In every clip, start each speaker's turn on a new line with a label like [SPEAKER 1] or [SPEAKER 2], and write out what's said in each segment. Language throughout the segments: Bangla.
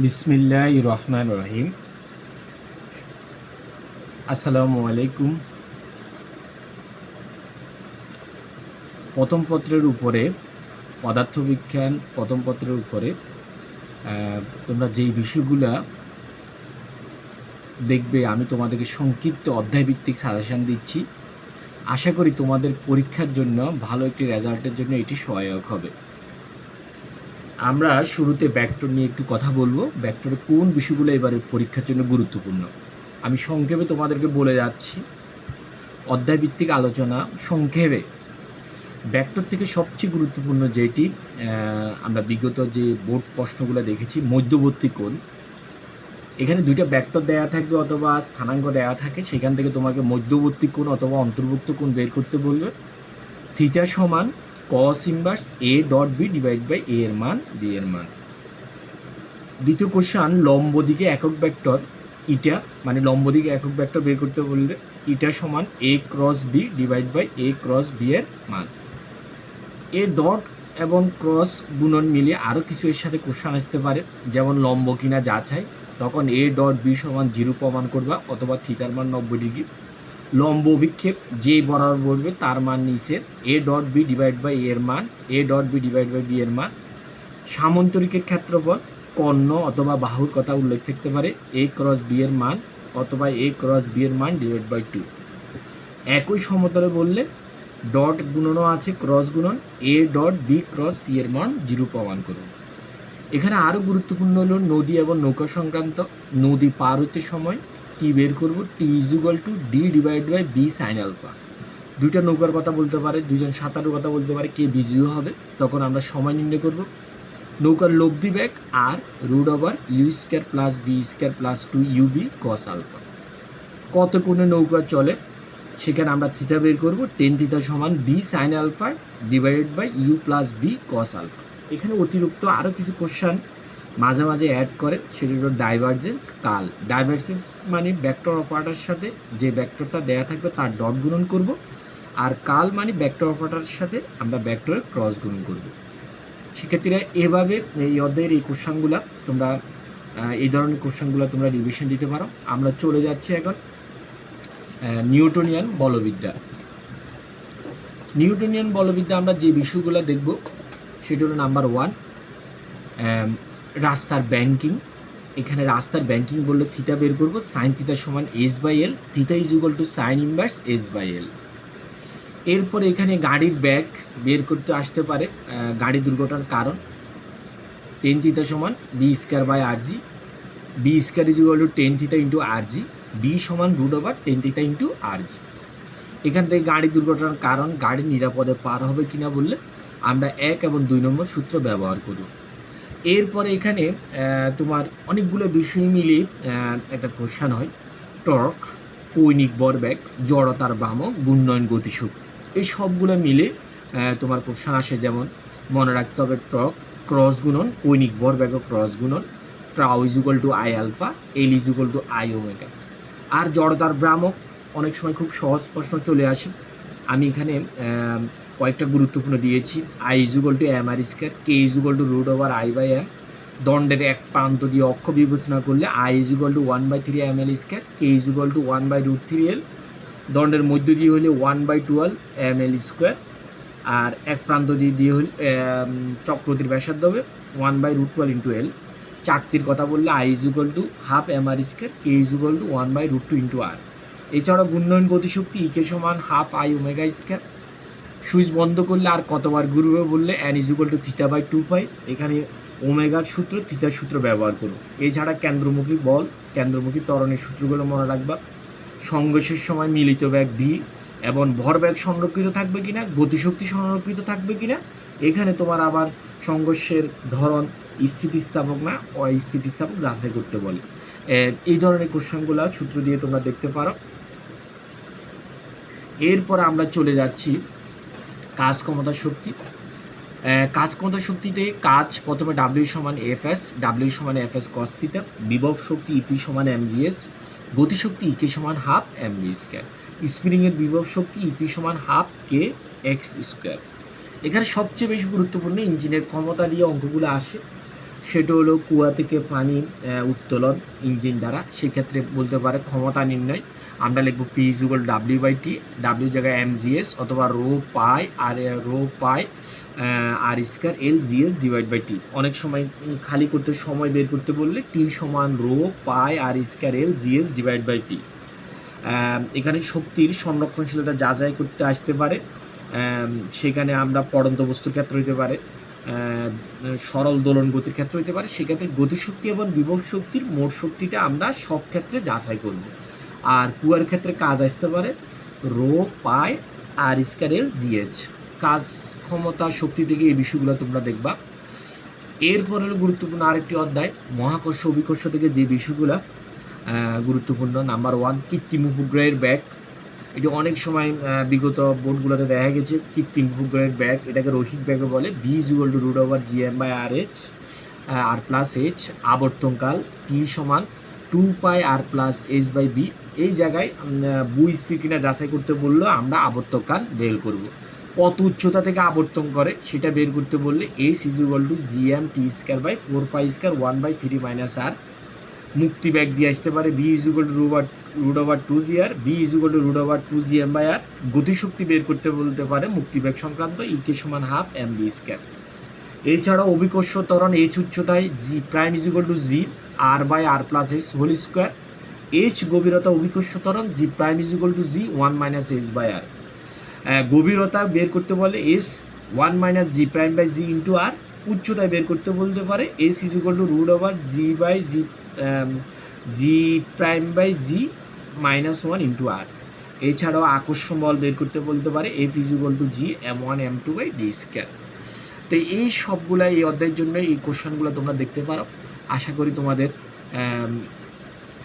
[SPEAKER 1] বিসমিল্লাহ রহমান রহিম। আসসালামু আলাইকুম। প্রথম পত্রের উপরে, পদার্থবিজ্ঞান প্রথম পত্রের উপরে তোমরা যেই বিষয়গুলা দেখবে, আমি তোমাদেরকে সংক্ষিপ্ত অধ্যায়ভিত্তিক সাজেশন দিচ্ছি। আশা করি তোমাদের পরীক্ষার জন্য, ভালো একটি রেজাল্টের জন্য এটি সহায়ক হবে। আমরা শুরুতে ব্যাক্টর নিয়ে একটু কথা বলব। ব্যাক্টরের কোন বিষয়গুলো এবারে পরীক্ষার জন্য গুরুত্বপূর্ণ? আমি সংক্ষেপে তোমাদেরকে বলে যাচ্ছি। অধ্যায়ভিত্তিক আলোচনা সংক্ষেপে। ব্যাক্টর থেকে সবচেয়ে গুরুত্বপূর্ণ যেটি আমরা বিগত যে বোর্ড প্রশ্নগুলো দেখেছি, মধ্যবর্তী কোণ। এখানে দুইটা ব্যাক্টর দেয়া থাকবে অথবা স্থানাঙ্ক দেয়া থাকে। সেখান থেকে তোমাকে মধ্যবর্তী কোণ অথবা অন্তর্ভুক্ত কোণ বের করতে বলবে। থিটা সমান cos inverse A dot B divide by A এর মান বি এর মান। দ্বিতীয় কোশ্চান লম্ব দিকে একক ভেক্টর ইটা মানে লম্ব দিকে একক ভেক্টর বের করতে বললে ইটা সমান A cross B divide by A cross B এর মান। এ ডট এবং ক্রস গুণন মিলিয়ে আরও কিছু এর সাথে কোশ্চান আসতে পারে, যেমন লম্ব কিনা যাচাই। তখন এ ডট বি সমান জিরো প্রমাণ করবা, অথবা থিটার মান নব্বই ডিগ্রি লম্ব অভিক্ষেপ যে বরাবর বলবে তার মান নিচে A dot B divide by এর মান A dot B divide by B এর মান। সামন্তরিকের ক্ষেত্রফল, কর্ণ অথবা বাহুর কথা উল্লেখ থাকতে পারে এ ক্রস বি এর মান অথবা এ ক্রস বি এর মান ডিভাইড বাই টু একই সমতলে বললে ডট গুণনও আছে ক্রস গুণন A dot B cross C এর মান জিরো প্রমাণ করুন। এখানে আরও গুরুত্বপূর্ণ হলো নদী এবং নৌকা সংক্রান্ত, নদী পার হতে সময় টি বের করব T equal to D divide by B sine alpha দুইটা নৌকার কথা বলতে পারে দুজন সাঁতারের কথা বলতে পারে কে বিজিও হবে। তখন আমরা সময় নির্ণয় করব। নৌকার লব্ধি ব্যাগ আর root over U square plus B square plus two UB cos alpha কত কোণে নৌকা চলে, সেখানে আমরা থিতা বের করব। টেন থিতা সমান B sine alpha divided by U plus B cos alpha এখানে অতিরিক্ত আরও কিছু কোশ্চান মাঝে মাঝে অ্যাড করে, সেটা হলো ডাইভার্জেন্স কাল। ডাইভার্জেন্স মানে ভেক্টর অপারেটার সাথে যে ভেক্টরটা দেয়া থাকবে, তার ডট গুণন করব। আর কাল মানে ভেক্টর অপারেটারের সাথে আমরা ভেক্টরের ক্রস গুণন করব। শিক্ষার্থীরা এভাবে এই অধ্যায়ের এই কোশ্চানগুলো তোমরা এই ধরনের কোশ্চানগুলো তোমরা রিভিশন দিতে পারো। আমরা চলে যাচ্ছি এখন নিউটনিয়ান বলবিদ্যা। নিউটনিয়ান বলবিদ্যা আমরা যে বিষয়গুলো দেখব, সেটা হলো নাম্বার ওয়ান রাস্তার ব্যাংকিং এখানে রাস্তার ব্যাংকিং বললে থিতা বের করব সাইন থিতা সমান S by L theta is equal to sine inverse S by L এরপরে এখানে গাড়ির ব্যাগ বের করতে আসতে পারে গাড়ি দুর্ঘটনার কারণ। টেন থিতা সমান B square by R G B square is equal to tan theta into R G B সমান root over tan theta into R G এখান থেকে গাড়ি দুর্ঘটনার কারণ, গাড়ি নিরাপদে পার হবে কিনা বললে আমরা এক এবং দুই নম্বর সূত্র ব্যবহার করব। এরপরে এখানে তোমার অনেকগুলো বিষয় মিলে একটা কোশ্চান হয়। টর্ক, কৈনিক বরব্যাগ জড়তার ভ্রামক গুণনয়ন গতিশক্তি। এই সবগুলো মিলে তোমার কোশ্চান আসে যেমন, মনে রাখতে হবে টর্ক, ক্রস গুণন, কৈনিক বরব্যাগ ক্রস গুণন, tau is to I alpha, L is to I omega. আর জড়তার ভ্রামক অনেক সময় খুব সহজ প্রশ্ন চলে আসে। আমি এখানে কয়েকটা গুরুত্বপূর্ণ দিয়েছি। I equal to M R square K equal to root over I by M দণ্ডের এক প্রান্ত দিয়ে অক্ষ বিবেচনা করলে I equal to one by three M L square K equal to one by root three L দণ্ডের মধ্য দিয়ে হলে one by twelve M L square আর এক প্রান্ত দিয়ে দিয়ে হলে চক্রতির ব্যাসার্ধ হবে one by root twelve into L চাকতির কথা বললে I equal to half M R square K equal to one by root two into R এছাড়া ঘূর্ণয়ন গতিশক্তি ইকে সমান half I omega square switch বন্ধ করলে আর কতবার ঘুরবে বললে N equal to theta by two pi এখানে ওমেগার সূত্র থিতার সূত্র ব্যবহার করুন। এছাড়া কেন্দ্রমুখী বল, কেন্দ্রমুখী ত্বরণের সূত্রগুলো মনে রাখবা। সংঘর্ষের সময় মিলিত ব্যাগ ভি এবং ভরবেগ সংরক্ষিত থাকবে কি না গতিশক্তি সংরক্ষিত থাকবে কিনা, এখানে তোমার আবার সংঘর্ষের ধরন স্থিতিস্থাপক না অস্থিতিস্থাপক যাচাই করতে বলে। এই ধরনের কোশ্চেনগুলো সূত্র দিয়ে তোমরা দেখতে পারো। এরপর আমরা চলে যাচ্ছি কাজ ক্ষমতা শক্তি। কাজ ক্ষমতা শক্তিতে কাজ প্রথমে ডাব্লিউ সমান এফ এস ডাব্লিউ সমান এফ এস কস বিভব শক্তি ইপি সমান এম জি এস গতিশক্তি ইকে সমান হাফ এম বি স্কোয়ার স্প্রিংয়ের বিভব শক্তি ইপি সমান হাফ কে এক্স স্কোয়ার এখানে সবচেয়ে বেশি গুরুত্বপূর্ণ ইঞ্জিনের ক্ষমতা দিয়ে অঙ্কগুলো আসে। সেটা হলো কুয়া থেকে পানি উত্তোলন ইঞ্জিন দ্বারা। সেক্ষেত্রে বলতে পারে ক্ষমতা নির্ণয়। আমরা লিখব P equal W by T W জায়গায় এম জিএস অথবা rho pi R rho pi R square L GS divide by T অনেক সময় খালি করতে, সময় বের করতে বললে টি সমান rho pi R square L GS divide by T এখানে শক্তির সংরক্ষণশীলতা যাচাই করতে আসতে পারে। সেখানে আমরা পড়ন্ত বস্তুর ক্ষেত্রে হইতে পারে। সরল দোলন গতির ক্ষেত্রে হইতে পারে। সেক্ষেত্রে গতিশক্তি এবং বিভব শক্তির মোট শক্তিটা আমরা সব ক্ষেত্রে যাচাই করব। আর কুয়ার ক্ষেত্রে কাজ আসতে পারে। রো, পাই, আর স্কারেল জিএচ কাজ ক্ষমতা, শক্তি থেকে এই বিষয়গুলো তোমরা দেখবা। এরপর গুরুত্বপূর্ণ আরেকটি অধ্যায়, মহাকর্ষ, অভিকর্ষ থেকে যে বিষয়গুলো গুরুত্বপূর্ণ। নাম্বার ওয়ান, কৃত্রিম উপগ্রহের ব্যাগ। এটি অনেক সময় বিগত বোর্ডগুলোতে দেখা গেছে, কৃত্রিম উপগ্রহের ব্যাগ। এটাকে রৈখিক ব্যাগে বলে। B is equal to root over G M by R H R plus H আবর্তনকাল T সমান two pi R plus H by B জায়গায় বুই স্থির কিনা যাচাই করতে বললেও আমরা আবর্তনকাল বের করব। কত উচ্চতা থেকে আবর্তন করে সেটা বের করতে বললে is equal to G M T square by four pi square one by three minus R মুক্তি ব্যাগ দিয়ে আসতে পারে B is equal to root root over two G R B is equal to root over two G M by R গতিশক্তি বের করতে বলতে পারে মুক্তি ব্যাগ সংক্রান্ত ইকে সমান হাফ এম বি স্কোয়ার এছাড়াও অভিকর্ষ ত্বরণ এইচ উচ্চতায় G prime is equal to G R by R plus S whole square H গভীরতা অভিকর্ষ ত্বরণ G prime is equal to G one minus H by R গভীরতা বের করতে বলে S one minus G prime by G into R উচ্চতায় বের করতে বলতে পারে S is equal to root over G by G G prime by G minus one into R এছাড়াও আকর্ষণ বল বের করতে বলতে পারে F is equal to G M one M two by D square তো এই সবগুলা এই অধ্যায়ের জন্য এই কোশ্চেনগুলো তোমরা দেখতে পারো। আশা করি তোমাদের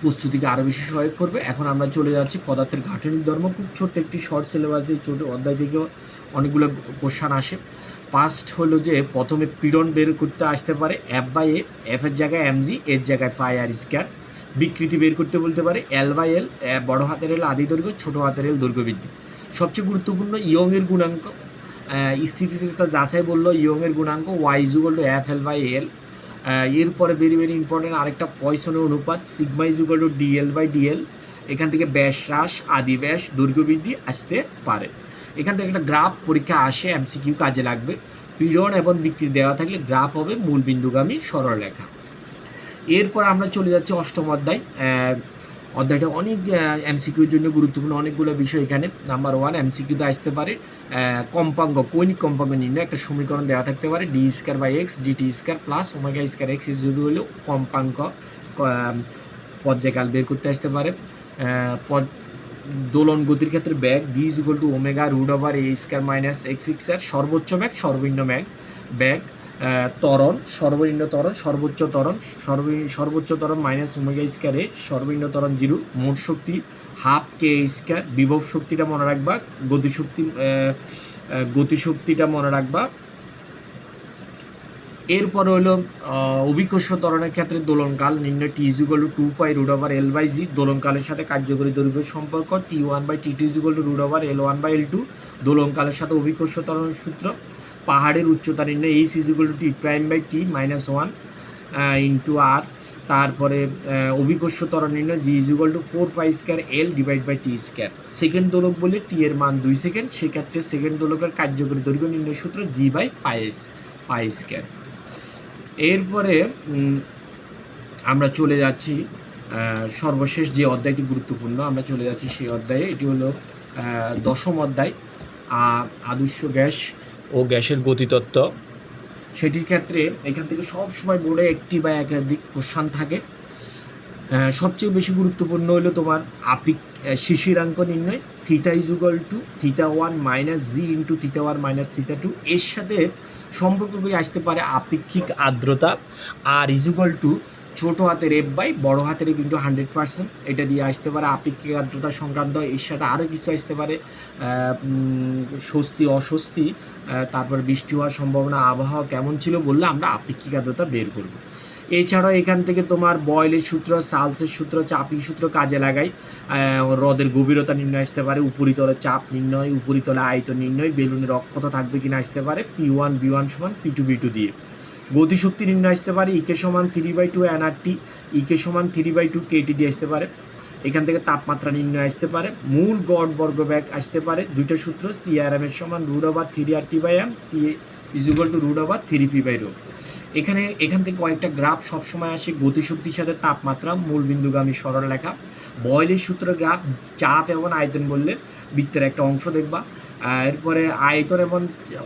[SPEAKER 1] প্রস্তুতিকে আরও বেশি সহায়ক করবে। এখন আমরা চলে যাচ্ছি পদার্থের গাঠনিক ধর্ম। খুব ছোট্ট একটি শর্ট সিলেবাস ছোটো অধ্যায় থেকেও অনেকগুলো কোশ্চান আসে। ফার্স্ট হলো যে প্রথমে পীড়ন বের করতে আসতে পারে এফ বাই এ এফের জায়গায় এম জি এর জায়গায় ফাই আর স্কোয়ার বিকৃতি বের করতে বলতে পারে এল বাই এল বড় হাতের এল আদি দৈর্ঘ্য ছোটো হাতের এল দৈর্ঘ্য বৃদ্ধি। সবচেয়ে গুরুত্বপূর্ণ ইয়ংয়ের গুণাঙ্ক আহ, তা যাচাই বলল ইয়ংয়ের গুণাঙ্ক Y is to F L by L এরপরে ভেরি ভেরি ইম্পর্টেন্ট আরেকটা পয়সনের অনুপাত sigma is equal to DL by DL এখান থেকে ব্যাস, হ্রাস, আদি ব্যাস, দৈর্ঘ্য বৃদ্ধি আসতে পারে। এখান থেকে একটা গ্রাফ পরীক্ষা আসে এমসিকিউ কাজে লাগবে। পীড়ন এবং বিক্রি দেওয়া থাকলে গ্রাফ হবে মূল বিন্দুগামী সরলরেখা। এরপর আমরা চলে যাচ্ছি অষ্টম অধ্যায়। অধ্যায়টা অনেক এমসিকিউর জন্য গুরুত্বপূর্ণ অনেকগুলো বিষয় এখানে। নাম্বার ওয়ান এমসিকিউতে আসতে পারে কম্পাঙ্গ কৈনিক কম্পাঙ্গ নির্ণয়, একটা সমীকরণ দেওয়া থাকতে পারে D square by X DT square plus omega square X যদি হলেও কম্পাঙ্ক পর্যায়কাল বের করতে আসতে পারে। দোলন গতির ক্ষেত্রে bag V is equal to omega root over A square minus X square সর্বোচ্চ ব্যাগ সর্বনিম্ন ব্যাগ ব্যাগ ত্বরণ, সর্বনিম্ন ত্বরণ, সর্বোচ্চ ত্বরণ সর্ব সর্বোচ্চ ত্বরণ মাইনাস ওমেগা স্কোয়ারে সর্বনিম্ন ত্বরণ জিরো মোট শক্তি হাফ কে স্কোয়ার বিভব শক্তিটা মনে রাখবা, গতিশক্তি গতিশক্তিটা মনে রাখবা। এরপর হলো অভিকর্ষ ত্বরণের ক্ষেত্রে দোলনকাল নির্ণয় T is equal to two pi root over L by G দোলনকালের সাথে কার্যকরী দৈর্ঘ্যের সম্পর্ক T one by T two is equal to root over L one by L two দোলনকালের সাথে অভিকর্ষ ত্বরণের সূত্র পাহাড়ের উচ্চতা নির্ণয় H is equal to T prime by T minus one into R তারপরে অভিকর্ষ ত্বরণ নির্ণয় G is equal to four pi square L divide by T square second দোলক বলে টি এর মান দুই সেকেন্ড সেক্ষেত্রে সেকেন্ড দোলকের কার্যকরী দৈর্ঘ্য নির্ণয় সূত্র জি বাই পাইস পাই স্কোয়ার এরপরে আমরা চলে যাচ্ছি সর্বশেষ যে অধ্যায়টি গুরুত্বপূর্ণ, আমরা চলে যাচ্ছি সেই অধ্যায়ে। এটি হলো দশম অধ্যায় আদর্শ গ্যাস। ও গ্যাসের গতিতত্ত্ব। সেটির ক্ষেত্রে এখান থেকে সব সময় বোর্ডে একটি বা একাধিক কোশ্চান থাকে। সবচেয়ে বেশি গুরুত্বপূর্ণ হলো তোমার আপিক শিশিরাঙ্ক নির্ণয়। Theta is equal to theta one minus G into theta one minus theta two এর সাথে সম্পর্ক করে আসতে পারে আপেক্ষিক আর্দ্রতা। আর ইজুগাল টু ছোট হাতের এফ বাই বড় হাতের এফ হান্ড্রেড পার্সেন্ট এটা দিয়ে আসতে পারে। আপেক্ষিক আর্দ্রতা সংক্রান্ত এর সাথে আরও কিছু আসতে পারে। স্বস্তি, অস্বস্তি তারপর বৃষ্টি হওয়ার সম্ভাবনা, আবহাওয়া কেমন ছিল বললে আমরা আপেক্ষিক আর্দ্রতা বের করব। এছাড়াও এখান থেকে তোমার বয়েলের সূত্র সালসের সূত্র, চাপি সূত্র কাজে লাগাই। হ্রদের গভীরতা নির্ণয় আসতে পারে উপরিতলে চাপ নির্ণয়, উপরিতলে আয়ত নির্ণয়, বেলুনের অক্ষত থাকবে কিনা আসতে পারে পি ওয়ান বি ওয়ান সমান পি টু বি টু দিয়ে। গতিশক্তি নির্ণয় আসতে পারে ইকে সমান three by two NRT E সমান থ্রি বাই টু কেটি দিয়ে আসতে পারে। এখান থেকে তাপমাত্রা নির্ণয় আসতে পারে। মূল গড় বর্গ ব্যাগ আসতে পারে। দুইটা সূত্র সিআরএম এর সমান root over three R T by M C is equal to root over three P by rho এখানে, এখান থেকে কয়েকটা গ্রাফ সবসময় আসে গতিশক্তির সাথে তাপমাত্রা মূল বিন্দুগামী সরল লেখা বয়লের সূত্র গ্রাফ চাপ এবং আয়তন বললে বৃত্তের একটা অংশ দেখবা। এরপরে আয়তন এবং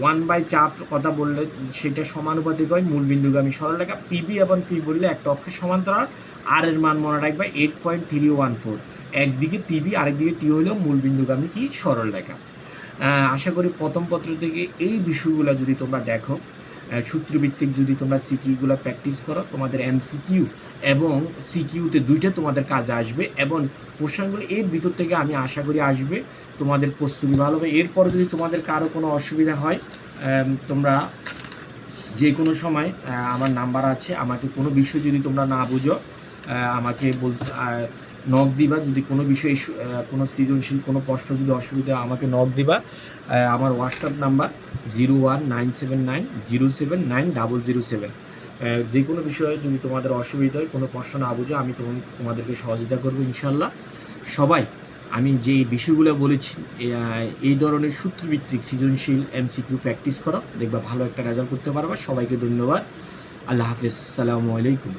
[SPEAKER 1] ওয়ান বাই চাপ কথা বললে সেটা সমানুপাতিক হয় মূল বিন্দুগামী সরলরেখা পিবি এবং পি বললে একটা অক্ষের সমান্তরাল। আর এর মান মনে রাখবে eight point three one four একদিকে পিবি আরেকদিকে টি হলেও মূল বিন্দুগামী কি সরলরেখা আশা করি প্রথম পত্র থেকে এই বিষয়গুলো যদি তোমরা দেখো সূত্রভিত্তিক যদি তোমরা সিকিউগুলো প্র্যাকটিস করো, তোমাদের এমসিকিউ এবং সিকিউতে দুইটা তোমাদের কাজে আসবে এবং প্রশ্নগুলো এর ভিতর থেকে আমি আশা করি আসবে, তোমাদের প্রস্তুতি ভালো হবে। এরপর যদি তোমাদের কারও কোনো অসুবিধা হয় তোমরা যে কোনো সময় আমার নাম্বার আছে। আমাকে কোনো বিষয় যদি তোমরা না বুঝো আমাকে বলতে নক দিবা, যদি কোনো বিষয়ে কোনো সৃজনশীল, কোনো প্রশ্ন, যদি অসুবিধা আমাকে নক দিবা। আমার WhatsApp number zero one nine seven nine zero seven nine double zero seven যে কোনো বিষয়ে যদি তোমাদের অসুবিধা হয়, কোনো প্রশ্ন না বুঝো, আমি তোমা- তোমাদেরকে সহযোগিতা করব ইনশাল্লাহ। সবাই, আমি যে বিষয়গুলো বলেছি এই ধরনের সূত্রভিত্তিক সৃজনশীল এমসিকিউ প্র্যাকটিস করো, দেখবা ভালো একটা রেজাল্ট করতে পারবা। সবাইকে ধন্যবাদ। আল্লাহ হাফিজ। সালামু আলাইকুম।